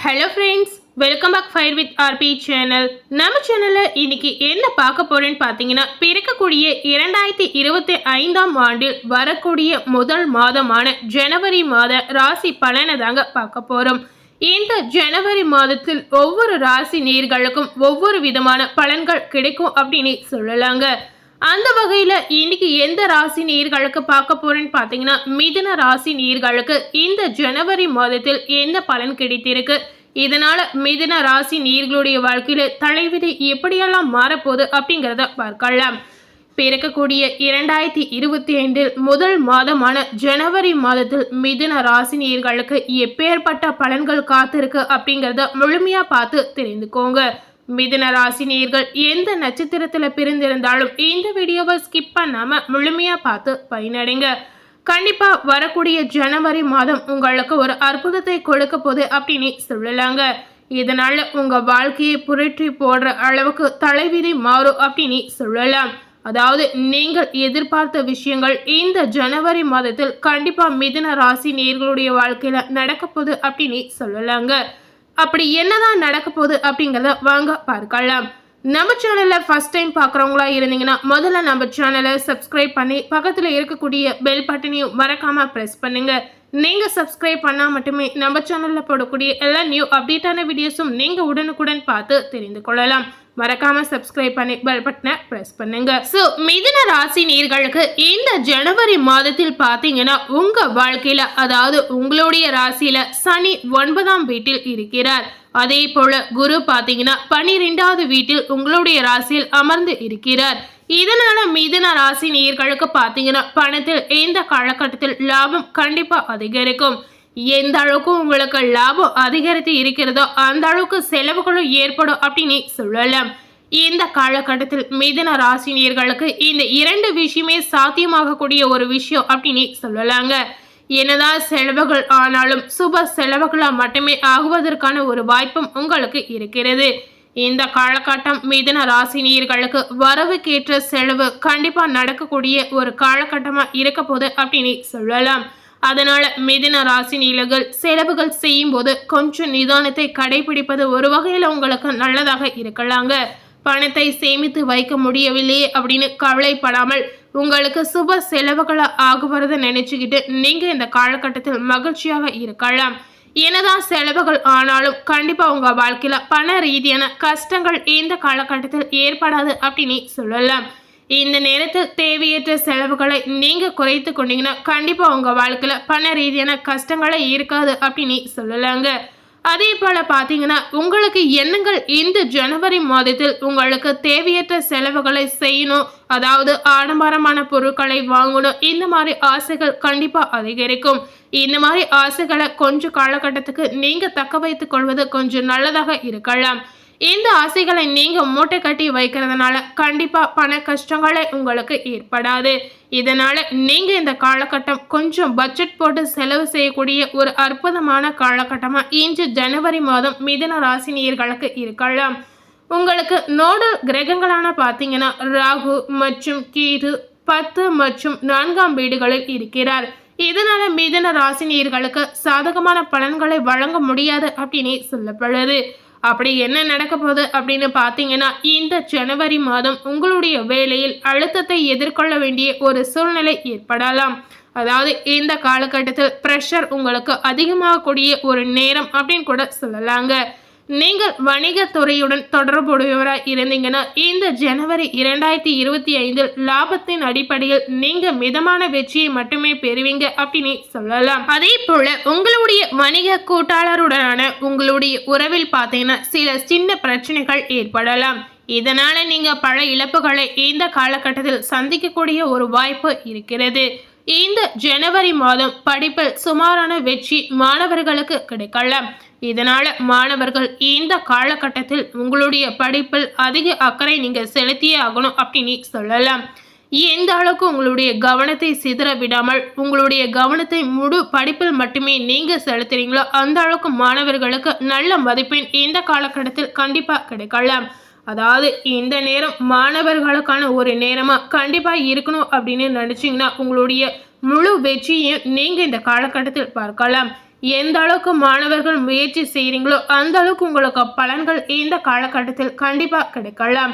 Hello friends welcome back fire with RP channel நம்ம சேனலில் இன்னைக்கு என்ன பார்க்க போகிறேன்னு பார்த்தீங்கன்னா பிறக்கக்கூடிய இரண்டாயிரத்தி இருபத்தி ஐந்தாம் ஆண்டில் வரக்கூடிய முதல் மாதமான ஜனவரி மாத ராசி பலனை தாங்க பார்க்க போகிறோம் இந்த ஜனவரி மாதத்தில் ஒவ்வொரு ராசி நீர்களுக்கும் ஒவ்வொரு விதமான பலன்கள் கிடைக்கும் அப்படின்னு சொல்லலாங்க. அந்த வகையில் இன்னைக்கு எந்த ராசி நீர்களுக்கு பார்க்க போறேன்னு பார்த்தீங்கன்னா மிதுன ராசி நீர்களுக்கு இந்த ஜனவரி மாதத்தில் என்ன பலன் கிடைத்திருக்கு? இதனால மிதுன ராசி நீர்களுடைய வாழ்க்கையில தலைவிதி எப்படியெல்லாம் மாறப்போகுது அப்படிங்கிறத பார்க்கலாம். பிறக்கக்கூடிய இரண்டாயிரத்தி இருபத்தி ஐந்தில் முதல் மாதமான ஜனவரி மாதத்தில் மிதுன ராசி நீர்களுக்கு எப்பேற்பட்ட பலன்கள் காத்திருக்கு அப்படிங்கிறத முழுமையா பார்த்து தெரிந்துக்கோங்க. மிதுன ராசி நேர்கள் எந்த நட்சத்திரத்துல பிறந்திருந்தாலும் இந்த வீடியோவை ஸ்கிப் பண்ணாம முழுமையா பார்த்து பயனடைங்க. கண்டிப்பா வரக்கூடிய ஜனவரி மாதம் உங்களுக்கு ஒரு அற்புதத்தை கொடுக்க போகுது அப்படின்னு சொல்லலாங்க. இதனால உங்க வாழ்க்கையை புரட்டி போடுற அளவுக்கு தலைவிதி மாறும் அப்படின்னு சொல்லலாம். அதாவது நீங்கள் எதிர்பார்த்த விஷயங்கள் இந்த ஜனவரி மாதத்தில் கண்டிப்பா மிதுன ராசி நேர்களுடைய வாழ்க்கையில நடக்க போகுது அப்படின்னு சொல்லலாங்க. அப்படி என்னதான் நடக்க போகுது அப்படிங்கிறத வாங்க பார்க்கலாம். நம்ம சேனலில் ஃபஸ்ட் டைம் பார்க்குறவங்களா இருந்தீங்கன்னா முதல்ல நம்ம சேனலை சப்ஸ்கிரைப் பண்ணி பக்கத்தில் இருக்கக்கூடிய பெல் பட்டனையும் மறக்காமல் ப்ரெஸ் பண்ணுங்கள் நீங்கள் சப்ஸ்கிரைப் பண்ணால் மட்டுமே நம்ம சேனலில் போடக்கூடிய எல்லா நியூ அப்டேட்டான வீடியோஸும் நீங்கள் உடனுக்குடன் பார்த்து தெரிந்து கொள்ளலாம். மறக்காம சப்ஸ்கிரைப் பண்ணி பெல் பட்டனை ப்ரெஸ் பண்ணுங்க. ஸோ மிதுன ராசி நீர்களுக்கு இந்த ஜனவரி மாதத்தில் பார்த்தீங்கன்னா உங்க வாழ்க்கையில அதாவது உங்களுடைய ராசியில சனி ஒன்பதாம் வீட்டில் இருக்கிறார். அதே போல குரு பார்த்தீங்கன்னா பனிரெண்டாவது வீட்டில் உங்களுடைய ராசியில் அமர்ந்து இருக்கிறார். இதனால மிதுன ராசி நேர்களுக்கு பார்த்தீங்கன்னா பணத்தில் இந்த காலகட்டத்தில் லாபம் கண்டிப்பா அதிகரிக்கும். எந்த அளவுக்கு உங்களுக்கு லாபம் அதிகரித்து இருக்கிறதோ அந்த அளவுக்கு செலவுகளும் ஏற்படும் அப்படின்னு சொல்லலாம். இந்த காலகட்டத்தில் மிதன ராசினியர்களுக்கு இந்த இரண்டு விஷயமே சாத்தியமாகக்கூடிய ஒரு விஷயம் அப்படின்னு சொல்லலாங்க. என்னதான் செலவுகள் ஆனாலும் சுப செலவுகளாக மட்டுமே ஆகுவதற்கான ஒரு வாய்ப்பும் உங்களுக்கு இருக்கிறது. இந்த காலகட்டம் மிதன ராசினியர்களுக்கு வரவுக்கேற்ற செலவு கண்டிப்பாக நடக்கக்கூடிய ஒரு காலகட்டமாக இருக்க போகுது அப்படின்னு சொல்லலாம். அதனால மிதின ராசி நீலர்கள் செலவுகள் செய்யும் போது கொஞ்சம் நிதானத்தை கடைபிடிப்பது ஒரு வகையில் உங்களுக்கு நல்லதாக இருக்கலாங்க. பணத்தை சேமித்து வைக்க முடியவில்லையே அப்படின்னு கவலைப்படாமல் உங்களுக்கு சுப செலவுகளை ஆகுவதை நினைச்சுக்கிட்டு நீங்க இந்த காலகட்டத்தில் மகிழ்ச்சியாக இருக்கலாம். என்னதான் செலவுகள் ஆனாலும் கண்டிப்பா உங்க வாழ்க்கையில பண ரீதியான கஷ்டங்கள் இந்த காலகட்டத்தில் ஏற்படாது அப்படின்னு சொல்லலாம். இந்த நேரத்தில் தேவையற்ற செலவுகளை நீங்கள் குறைத்து கொண்டீங்கன்னா கண்டிப்பாக உங்கள் வாழ்க்கையில் பண ரீதியான கஷ்டங்களே இருக்காது அப்படின்னு சொல்லலாங்க. அதே போல் பார்த்தீங்கன்னா உங்களுக்கு எண்ணங்கள் இந்த ஜனவரி மாதத்தில் உங்களுக்கு தேவையற்ற செலவுகளை செய்யணும். அதாவது ஆடம்பரமான பொருட்களை வாங்கணும். இந்த மாதிரி ஆசைகள் கண்டிப்பாக அதிகரிக்கும். இந்த மாதிரி ஆசைகளை கொஞ்சம் காலகட்டத்துக்கு நீங்கள் தக்க வைத்துக் கொள்வது கொஞ்சம் நல்லதாக இருக்கலாம். இந்த ஆசைகளை நீங்க மூட்டை கட்டி வைக்கிறதுனால கண்டிப்பா பண கஷ்டங்களே உங்களுக்கு ஏற்படாது. இதனால நீங்க இந்த காலகட்டம் கொஞ்சம் பட்ஜெட் போட்டு செலவு செய்யக்கூடிய ஒரு அற்புதமான காலகட்டமா இன்று ஜனவரி மாதம் மிதன ராசினியர்களுக்கு இருக்கலாம். உங்களுக்கு நோடல் கிரகங்களான பார்த்தீங்கன்னா ராகு மற்றும் கீது பத்து மற்றும் நான்காம் வீடுகளில் இருக்கிறார். இதனால மிதன ராசினியர்களுக்கு சாதகமான பலன்களை வழங்க முடியாது அப்படின்னு சொல்லப்படுது. அப்படி என்ன நடக்க போகுது அப்படின்னு பார்த்தீங்கன்னா இந்த ஜனவரி மாதம் உங்களுடைய வேலையில் அழுத்தத்தை எதிர்கொள்ள வேண்டிய ஒரு சூழ்நிலை ஏற்படலாம். அதாவது இந்த காலகட்டத்தில் ப்ரெஷர் உங்களுக்கு அதிகமாகக்கூடிய ஒரு நேரம் அப்படின்னு கூட சொல்லலாங்க. நீங்கள் வணிகத்துறையுடன் தொடர்புடையவராக இருந்தீங்கன்னா இந்த ஜனவரி இரண்டாயிரத்தி இருபத்தி ஐந்தில் லாபத்தின் அடிப்படையில் நீங்கள் மிதமான வெற்றியை மட்டுமே பெறுவீங்க அப்படின்னு சொல்லலாம். அதே போல உங்களுடைய வணிக கூட்டாளருடனான உங்களுடைய உறவில் பார்த்தீங்கன்னா சில சின்ன பிரச்சனைகள் ஏற்படலாம். இதனால நீங்க பல இழப்புகளை இந்த காலகட்டத்தில் சந்திக்கக்கூடிய ஒரு வாய்ப்பு இருக்கிறது. இந்த ஜனவரி மாதம் படிப்பில் சுமாரான வெற்றி மாணவர்களுக்கு கிடைக்கல. இதனால மாணவர்கள் இந்த காலகட்டத்தில் உங்களுடைய படிப்பில் அதிக அக்கறை நீங்க செலுத்தியே ஆகணும் அப்படின்னு சொல்லலாம் எந்த அளவுக்கு உங்களுடைய கவனத்தை சிதற விடாமல் உங்களுடைய கவனத்தை முழு படிப்பில் மட்டுமே நீங்க செலுத்துறீங்களோ அந்த அளவுக்கு மாணவர்களுக்கு நல்ல மதிப்பெண் இந்த காலகட்டத்தில் கண்டிப்பா கிடைக்கலாம் அதாவது இந்த நேரம் மாணவர்களுக்கான ஒரு நேரமாக கண்டிப்பாக இருக்கணும் அப்படின்னு நினச்சிங்கன்னா உங்களுடைய முழு வெற்றியையும் நீங்கள் இந்த காலகட்டத்தில் பார்க்கலாம். எந்த அளவுக்கு மாணவர்கள் முயற்சி செய்கிறீங்களோ அந்த அளவுக்கு உங்களுக்கு பலன்கள் இந்த காலகட்டத்தில் கண்டிப்பாக கிடைக்கலாம்.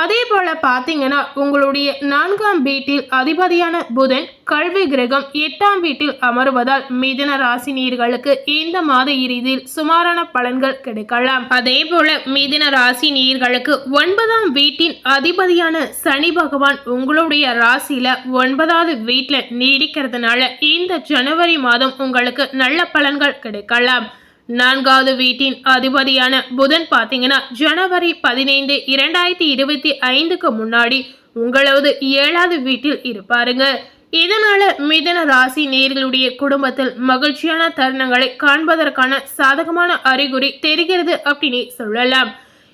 அதே போல பார்த்தீங்கன்னா உங்களுடைய நான்காம் வீட்டில் அதிபதியான புதன் கல்வி கிரகம் எட்டாம் வீட்டில் அமர்வதால் மிதன ராசினியர்களுக்கு இந்த மாத இறுதியில் சுமாரான பலன்கள் கிடைக்கலாம். அதே போல மிதன ராசி நீர்களுக்கு ஒன்பதாம் வீட்டின் அதிபதியான சனி பகவான் உங்களுடைய ராசியில ஒன்பதாவது வீட்டில் நீடிக்கிறதுனால இந்த ஜனவரி மாதம் உங்களுக்கு நல்ல பலன்கள் கிடைக்கலாம். நான்காவது வீட்டின் அதிபதியான புதன் பார்த்தீங்கன்னா ஜனவரி பதினைந்து இரண்டாயிரத்தி இருபத்தி ஐந்துக்கு முன்னாடி உங்களது ஏழாவது வீட்டில் இருப்பாருங்க. இதனால மிதன ராசி நேர்களுடைய குடும்பத்தில் மகிழ்ச்சியான தருணங்களை காண்பதற்கான சாதகமான அறிகுறி தெரிகிறது அப்படின்னு சொல்லலாம்.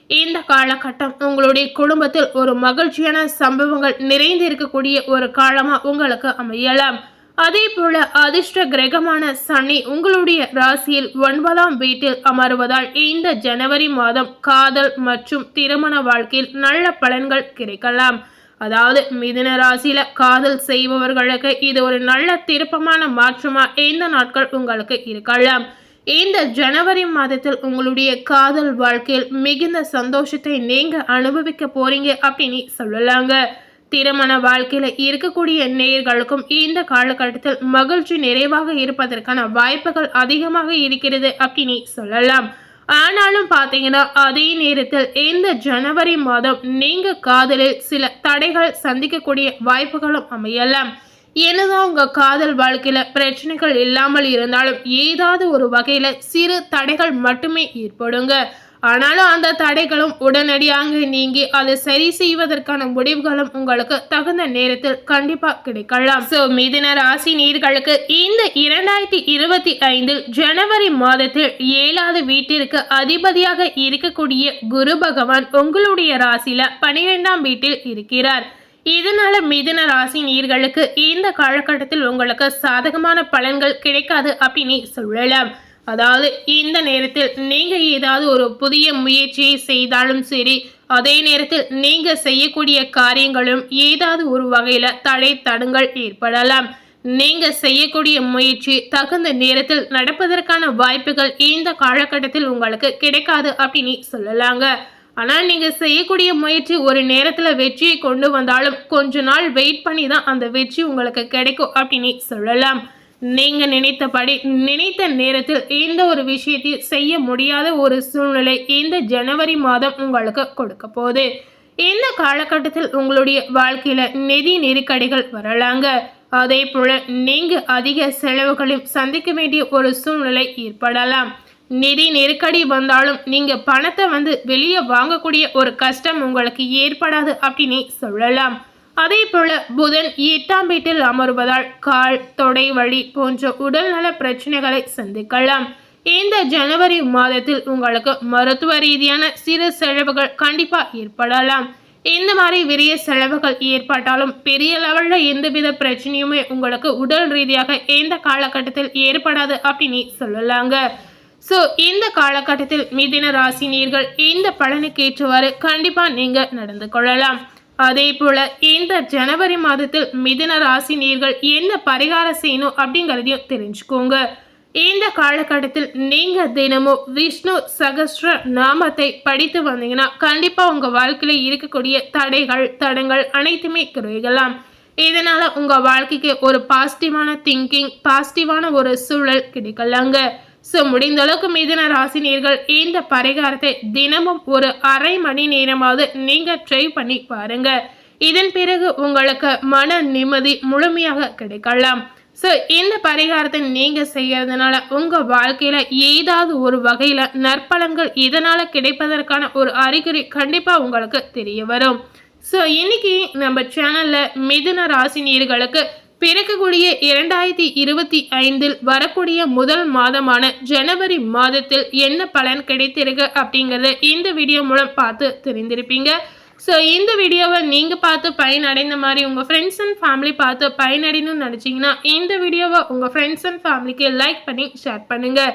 இந்த காலகட்டம் உங்களுடைய குடும்பத்தில் ஒரு மகிழ்ச்சியான சம்பவங்கள் நிறைந்து இருக்கக்கூடிய ஒரு காலமா உங்களுக்கு அமையலாம். அதே போல அதிர்ஷ்ட கிரகமான சனி உங்களுடைய ராசியில் ஒன்பதாம் வீட்டில் அமர்வதால் இந்த ஜனவரி மாதம் காதல் மற்றும் திருமண வாழ்க்கையில் நல்ல பலன்கள் கிடைக்கலாம். அதாவது மிதுன ராசியில காதல் செய்பவர்களுக்கு இது ஒரு நல்ல திருப்பமான மாற்றமா இந்த நாட்கள் உங்களுக்கு இருக்கலாம். இந்த ஜனவரி மாதத்தில் உங்களுடைய காதல் வாழ்க்கையில் மிகுந்த சந்தோஷத்தை நீங்க அனுபவிக்க போறீங்க அப்படின்னு சொல்லலாங்க. திருமண வாழ்க்கையில் இருக்கக்கூடிய நேயர்களுக்கும் இந்த காலகட்டத்தில் மகிழ்ச்சி நிறைவாக இருப்பதற்கான வாய்ப்புகள் அதிகமாக இருக்கிறது அப்படின்னு சொல்லலாம். ஆனாலும் பார்த்தீங்கன்னா அதே நேரத்தில் இந்த ஜனவரி மாதம் நீங்கள் காதலில் சில தடைகள் சந்திக்கக்கூடிய வாய்ப்புகளும் அமையலாம். என்னதான் உங்கள் காதல் வாழ்க்கையில் பிரச்சனைகள் இல்லாமல் இருந்தாலும் ஏதாவது ஒரு வகையில் சிறு தடைகள் மட்டுமே ஏற்படுங்க. ஆனாலும் அந்த தடைகளும் உடனடியாக நீங்கி அதை சரி செய்வதற்கான முடிவுகளும் உங்களுக்கு தகுந்த நேரத்தில் கண்டிப்பா கிடைக்கலாம். சோ மிதுன ராசி நீர்களுக்கு இந்த இரண்டாயிரத்தி இருபத்தி ஐந்தில் ஜனவரி மாதத்தில் ஏழாவது வீட்டிற்கு அதிபதியாக இருக்கக்கூடிய குரு பகவான் உங்களுடைய ராசியில பனிரெண்டாம் வீட்டில் இருக்கிறார். இதனால மிதுன ராசி நீர்களுக்கு இந்த காலகட்டத்தில் உங்களுக்கு சாதகமான பலன்கள் கிடைக்காது அப்படின்னு சொல்லலாம். அதாவது இந்த நேரத்தில் நீங்கள் ஏதாவது ஒரு புதிய முயற்சியை செய்தாலும் சரி அதே நேரத்தில் நீங்கள் செய்யக்கூடிய காரியங்களும் ஏதாவது ஒரு வகையில் தடை தடுங்கள் ஏற்படலாம். நீங்கள் செய்யக்கூடிய முயற்சி தகுந்த நேரத்தில் நடப்பதற்கான வாய்ப்புகள் இந்த காலகட்டத்தில் உங்களுக்கு கிடைக்காது அப்படின்னு சொல்லலாங்க. ஆனால் நீங்கள் செய்யக்கூடிய முயற்சி ஒரு நேரத்தில் வெற்றியை கொண்டு வந்தாலும் கொஞ்ச நாள் வெயிட் பண்ணி தான் அந்த வெற்றி உங்களுக்கு கிடைக்கும் அப்படின்னு சொல்லலாம். நீங்கள் நினைத்தபடி நினைத்த நேரத்தில் இந்த ஒரு விஷயத்தை செய்ய முடியாத ஒரு சூழ்நிலை இந்த ஜனவரி மாதம் உங்களுக்கு கொடுக்க போகுது. இந்த காலகட்டத்தில் உங்களுடைய வாழ்க்கையில் நிதி நெருக்கடிகள் வரலாங்க. அதே போல் நீங்கள் அதிக செலவுகளையும் சந்திக்க வேண்டிய ஒரு சூழ்நிலை ஏற்படலாம். நிதி நெருக்கடி வந்தாலும் நீங்கள் பணத்தை வந்து வெளியே வாங்கக்கூடிய ஒரு கஷ்டம் உங்களுக்கு ஏற்படாது அப்படின்னு சொல்லலாம். அதே போல புதன் எட்டாம் வீட்டில் அமர்வதால் கால் தொடை வழி போன்ற உடல்நல பிரச்சனைகளை சந்திக்கலாம். இந்த ஜனவரி மாதத்தில் உங்களுக்கு மருத்துவ ரீதியான சிறு செலவுகள் கண்டிப்பா ஏற்படலாம். இந்த மாதிரி விரிய செலவுகள் ஏற்பட்டாலும் பெரிய லெவலில் எந்தவித பிரச்சனையுமே உங்களுக்கு உடல் ரீதியாக எந்த காலகட்டத்தில் ஏற்படாது அப்படின்னு சொல்லலாங்க. ஸோ இந்த காலகட்டத்தில் மிதின ராசி நீர்கள் இந்த பலனுக்கு ஏற்றவாறு கண்டிப்பாக நீங்கள் நடந்து கொள்ளலாம். அதே போல இந்த ஜனவரி மாதத்தில் மிதன ராசி நீர்கள் என்ன பரிகாரம் செய்யணும் அப்படிங்கிறதையும் தெரிஞ்சுக்கோங்க. இந்த காலகட்டத்தில் நீங்க தினமும் விஷ்ணு சகஸ்ர நாமத்தை படித்து வந்தீங்கன்னா கண்டிப்பா உங்க வாழ்க்கையில இருக்கக்கூடிய தடைகள் தடங்கள் அனைத்துமே குறையலாம். இதனால உங்க வாழ்க்கைக்கு ஒரு பாசிட்டிவான திங்கிங் பாசிட்டிவான ஒரு சூழல் கிடைக்கலாங்க. ஸோ முடிந்த அளவுக்கு மிதுன ராசினியர்கள் இந்த பரிகாரத்தை தினமும் ஒரு அரை மணி நேரமாவது நீங்கள் ட்ரை பண்ணி பாருங்க. இதன் பிறகு உங்களுக்கு மன நிம்மதி முழுமையாக கிடைக்கலாம். ஸோ இந்த பரிகாரத்தை நீங்கள் செய்யறதுனால உங்கள் வாழ்க்கையில் ஏதாவது ஒரு வகையில் நற்பலன்கள் இதனால் கிடைப்பதற்கான ஒரு அறிகுறி கண்டிப்பாக உங்களுக்கு தெரிய வரும். ஸோ இன்னைக்கு நம்ம சேனலில் மிதுன ராசினியர்களுக்கு பிறக்கக்கூடிய இரண்டாயிரத்தி இருபத்தி ஐந்தில் வரக்கூடிய முதல் மாதமான ஜனவரி மாதத்தில் என்ன பலன் கிடைத்திருக்கு அப்படிங்கிறத இந்த வீடியோ மூலம் பார்த்து தெரிந்திருப்பீங்க. ஸோ இந்த வீடியோவை நீங்கள் பார்த்து பயனடைந்த மாதிரி உங்கள் ஃப்ரெண்ட்ஸ் அண்ட் ஃபேமிலி பார்த்து பயனடையணும்னு நினச்சிங்கன்னா இந்த வீடியோவை உங்கள் ஃப்ரெண்ட்ஸ் அண்ட் ஃபேமிலிக்கு லைக் பண்ணி ஷேர் பண்ணுங்கள்